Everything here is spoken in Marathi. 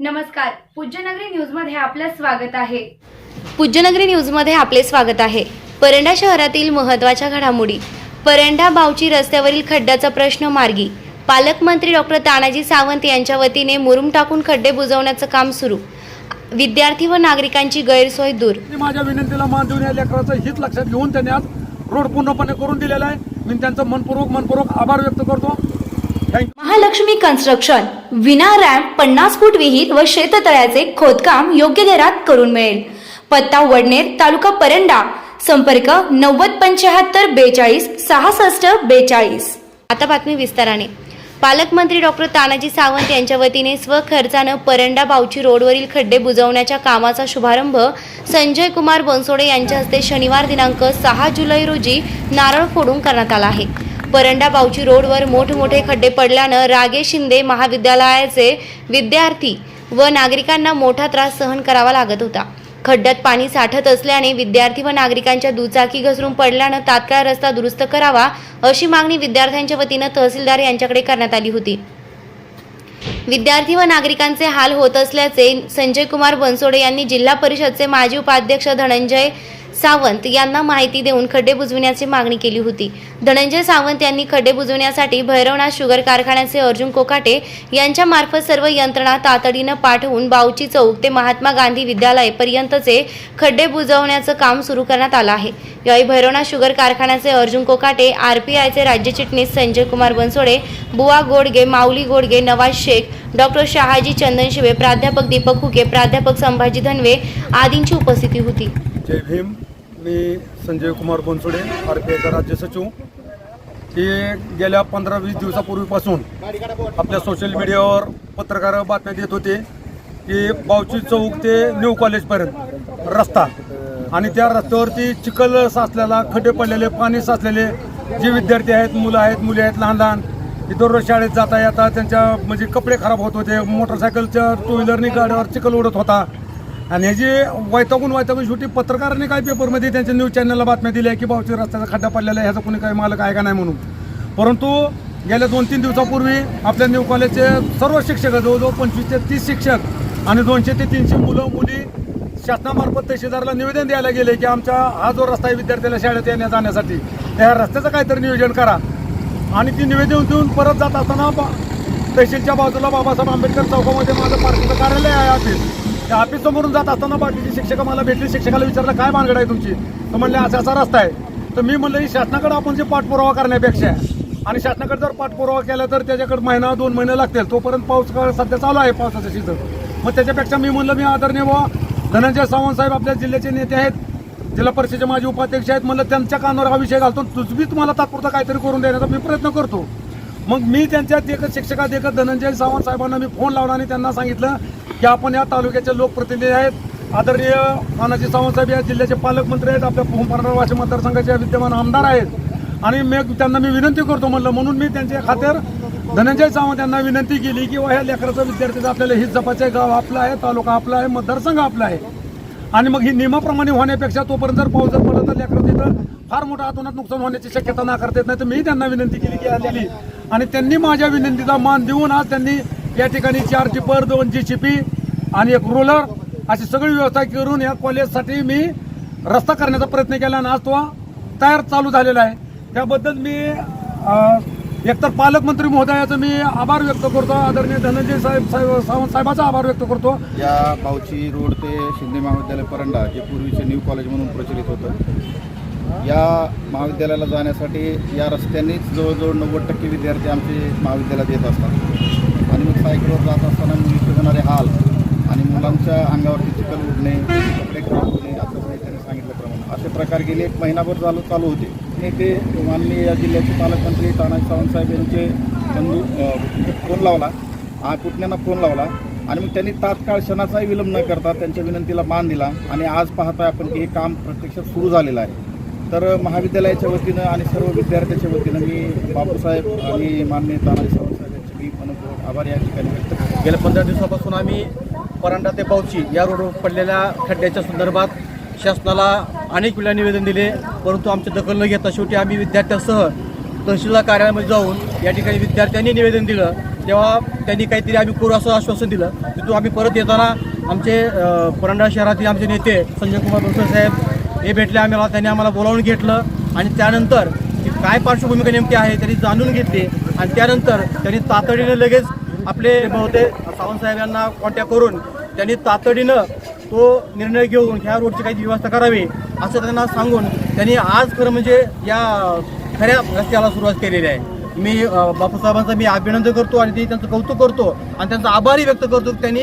नमस्कार पूज्यनगरी न्यूजमध्ये आपलं स्वागत आहे. पूज्यनगरी न्यूजमध्ये आपले स्वागत आहे. परंडा शहरातील महत्त्वाच्या घडामोडी. परंडा बावची रस्त्यावरील खड्ड्याचा प्रश्न मार्गी. पालकमंत्री डॉक्टर तानाजी सावंत यांच्या वतीने मुरुम टाकून खड्डे बुजवण्याचं काम सुरू. विद्यार्थी व नागरिकांची गैरसोय दूर. माझ्या विनंतीला मान देऊन या लेकराचं हित लक्षात घेऊन त्यांनी आज रोड पूर्णपणे करून दिलेला आहे. मी त्यांचं मनपूर्वक मनपूर्वक आभार व्यक्त करतो. महालक्ष्मी कन्स्ट्रक्शन. विना रॅम्प पन्नास फूट विहीर व शेततळ्याचे खोदकाम योग्य दरात करून मिळेल. पत्ता वडनेर तालुका परंडा. संपर्क नव्वद पंच्याहत्तर बेचाळीस सहासष्ट बेचाळीस. आता बातमी विस्ताराने. पालकमंत्री डॉक्टर तानाजी सावंत यांच्या वतीने स्वखर्चानं परंडा बावची रोडवरील खड्डे बुजवण्याच्या कामाचा शुभारंभ संजय कुमार बनसोडे यांच्या हस्ते शनिवार दिनांक सहा जुलै रोजी नारळ फोडून करण्यात आला आहे. परंडा बावची रोडवर मोठमोठे खड्डे पडल्यानं रागे शिंदे महाविद्यालयाचे विद्यार्थी व नागरिकांना मोठा त्रास सहन करावा लागत होता. खड्ड्यात पाणी साठत असल्याने विद्यार्थी व नागरिकांच्या दुचाकी घसरून पडल्यानं तात्काळ रस्ता दुरुस्त करावा अशी मागणी विद्यार्थ्यांच्या वतीनं तहसीलदार यांच्याकडे करण्यात आली होती. विद्यार्थी व नागरिकांचे हाल होत असल्याचे संजय कुमार बनसोडे यांनी जिल्हा परिषदचे माजी उपाध्यक्ष धनंजय सावंत यांना माहिती देऊन खड्डे बुजविण्याची मागणी केली होती. धनंजय सावंत यांनी खड्डे बुजवण्यासाठी भैरवनाथ शुगर कारखान्याचे अर्जुन कोकाटे यांच्या मार्फत सर्व यंत्रणा तातडीनं पाठवून बावची चौक ते महात्मा गांधी विद्यालय पर्यंतचे खड्डे बुजवण्याचं काम सुरू करण्यात आलं आहे. यावेळी भैरवनाथ शुगर कारखान्याचे अर्जुन कोकाटे आरपीआयचे राज्य चिटणीस संजय कुमार बनसोडे बुवा गोडगे माऊली गोडगे नवाज शेख डॉक्टर शहाजी चंदन शिवे प्राध्यापक दीपक हुके प्राध्यापक संभाजी धनवे आदींची उपस्थिती होती. जय भीम. मी संजय कुमार बनसोडे आर पी आयचा राज्य सचिव. हे गेल्या पंधरा वीस दिवसापूर्वीपासून आपल्या सोशल मीडियावर पत्रकार बातम्या देत होते की बावची चौक ते न्यू कॉलेजपर्यंत रस्ता. आणि त्या रस्त्यावरती चिखल साचलेला खड्डे पडलेले पाणी साचलेले जे विद्यार्थी आहेत मुलं आहेत मुली आहेत लहान लहान ते दररोज शाळेत जाता येता त्यांच्या म्हणजे कपडे खराब होत होते मोटरसायकलच्या टू व्हीलरनी गाड्यावर चिखल उडत होता. आणि ह्याची वैतागून वैतागून शेवटी पत्रकारांनी काय पेपरमध्ये त्यांच्या न्यूज चॅनलला बातम्या दिल्या की बावची रस्त्याचा खड्डा पडलेला आहे ह्याचा कोणी काही मालक आहे का नाही म्हणून. परंतु गेल्या दोन तीन दिवसापूर्वी आपल्या न्यू कॉलेजचे सर्व शिक्षक जवळजवळ पंचवीस ते तीस शिक्षक आणि दोनशे ते तीनशे मुलं मुली शासनामार्फत तहसीलदारला निवेदन द्यायला गेले की आमच्या हा जो रस्ता आहे विद्यार्थ्याला शाळेत येण्या जाण्यासाठी त्या रस्त्याचं काहीतरी नियोजन करा. आणि ती निवेदन देऊन परत जात असताना बा- तहसीलच्या बाजूला बाबासाहेब आंबेडकर चौकामध्ये माझं पार्टीचं कार्यालय आहे ऑफिस त्या ऑफिस समोरून जात असताना बाकीचे शिक्षक मला भेटली. शिक्षकाला विचारलं काय भानगड आहे तुमची? तर म्हणले असा असा रस्ता आहे. तर मी म्हणलं ही शासनाकडे आपण जे पाठपुरावा करण्यापेक्षा आणि शासनाकडे जर पाठपुरावा केला तर त्याच्याकडे महिना दोन महिने लागतील. तोपर्यंत पाऊस काळ सध्या चालू आहे पावसाचं सीझन मग त्याच्यापेक्षा मी म्हणलं मी आदरणीय बुवा धनंजय सावंत साहेब आपल्या जिल्ह्याचे नेते आहेत जिल्हा परिषदेचे माझे उपाध्यक्ष आहेत म्हणलं त्यांच्या कानावर हा विषय घालतो. तुझबी तुम्हाला तात्पुरता काहीतरी करून देण्याचा मी प्रयत्न करतो. मग मी त्यांच्या देखत शिक्षका देखत धनंजय सावंत साहेबांना मी फोन लावला आणि त्यांना सांगितलं की आपण या तालुक्याचे लोकप्रतिनिधी आहेत. आदरणीय नानाजी सावंत साहेब या जिल्ह्याचे पालकमंत्री आहेत. आपल्या पोहपाडा वाशिम मतदारसंघाचे विद्यमान आमदार आहेत. आणि मी त्यांना मी विनंती करतो म्हणलं म्हणून मी त्यांच्या खात्यावर धनंजय सावंत यांना विनंती केली की ह्या लेकराचा विद्यार्थ्याचा आपल्याला हित जपाचे गाव आपलं आहे तालुका आपला आहे मतदारसंघ आपला आहे. आणि मग ही नियमाप्रमाणे होण्यापेक्षा तोपर्यंत जर पाऊस जर पडला तर लेकरं तिथं फार मोठं आतोनात नुकसान होण्याची शक्यता नाकारता येत नाही. तर मी त्यांना विनंती केली की आलेली आणि त्यांनी माझ्या विनंतीचा मान देऊन आज त्यांनी या ठिकाणी चार टिपर दोन जी सी पी आणि एक रोलर अशी सगळी व्यवस्था करून या कॉलेजसाठी मी रस्ता करण्याचा प्रयत्न केला आणि आज तो तयार चालू झालेला आहे. त्याबद्दल मी एकतर पालकमंत्री महोदयाचं मी आभार व्यक्त करतो आदरणीय धनंजय साहेब साहेब सावंत साहेबाचा आभार व्यक्त करतो. या बावची रोड ते शिंदे महाविद्यालय परंडा जे पूर्वीचे न्यू कॉलेज म्हणून प्रचलित होतं या महाविद्यालयाला जाण्यासाठी या रस्त्यांनीच जवळजवळ नव्वद टक्के विद्यार्थी आमचे महाविद्यालयात येत असतात. आणि मग सायकलवर जात असताना मुलीचे होणारे हाल आणि मुलांच्या अंगावरती चिखल उडणे कपडे खराब होणे असं काही त्यांनी सांगितल्याप्रमाणे असे प्रकार गेले एक महिनाभर चालू चालू होते. आणि ते माननीय या जिल्ह्याचे पालकमंत्री तानाजी सावंत साहेब यांचे बंधू फोन लावला. आ पुतण्यांना फोन लावला. आणि मग त्यांनी तात्काळ क्षणाचाही विलंब न करता त्यांच्या विनंतीला मान दिला. आणि आज पाहतोय आपण की हे काम प्रत्यक्षात सुरू झालेलं आहे. तर महाविद्यालयाच्या वतीनं आणि सर्व विद्यार्थ्यांच्या वतीनं मी बापूसाहेब आणि माननीय तानाजी सावंत साहेब यांचे मी मनपूर्वक आभार या ठिकाणी व्यक्त करतो. गेल्या पंधरा दिवसापासून आम्ही परांडा ते पावची या रोडवर पडलेल्या खड्ड्याच्या संदर्भात शासनाला अनेक वेळा निवेदन दिले परंतु आमची दखल न घेता शेवटी आम्ही विद्यार्थ्यांसह तहसीलदार कार्यालयामध्ये जाऊन या ठिकाणी विद्यार्थ्यांनी निवेदन दिलं. तेव्हा त्यांनी काहीतरी आम्ही करू असं आश्वासन दिलं. तिथून आम्ही परत येताना आमचे परांडा शहरातील आमचे नेते संजय कुमार बनसोडे साहेब हे भेटले आम्हाला त्यांनी आम्हाला बोलावून घेतलं आणि त्यानंतर काय पार्श्वभूमिका नेमकी आहे त्यांनी जाणून घेतली आणि त्यानंतर त्यांनी तातडीने लगेच आपले बहुते सावंतसाहेब यांना कॉन्टॅक्ट करून त्यांनी तातडीनं तो निर्णय घेऊन ह्या रोडची काही व्यवस्था करावी असं त्यांना सांगून त्यांनी आज खरं म्हणजे या खऱ्या रस्त्याला सुरुवात केलेली आहे. मी बापूसाहेबांचं मी अभिनंदन करतो आणि ते त्यांचं कौतुक करतो आणि त्यांचा आभारही व्यक्त करतो त्यांनी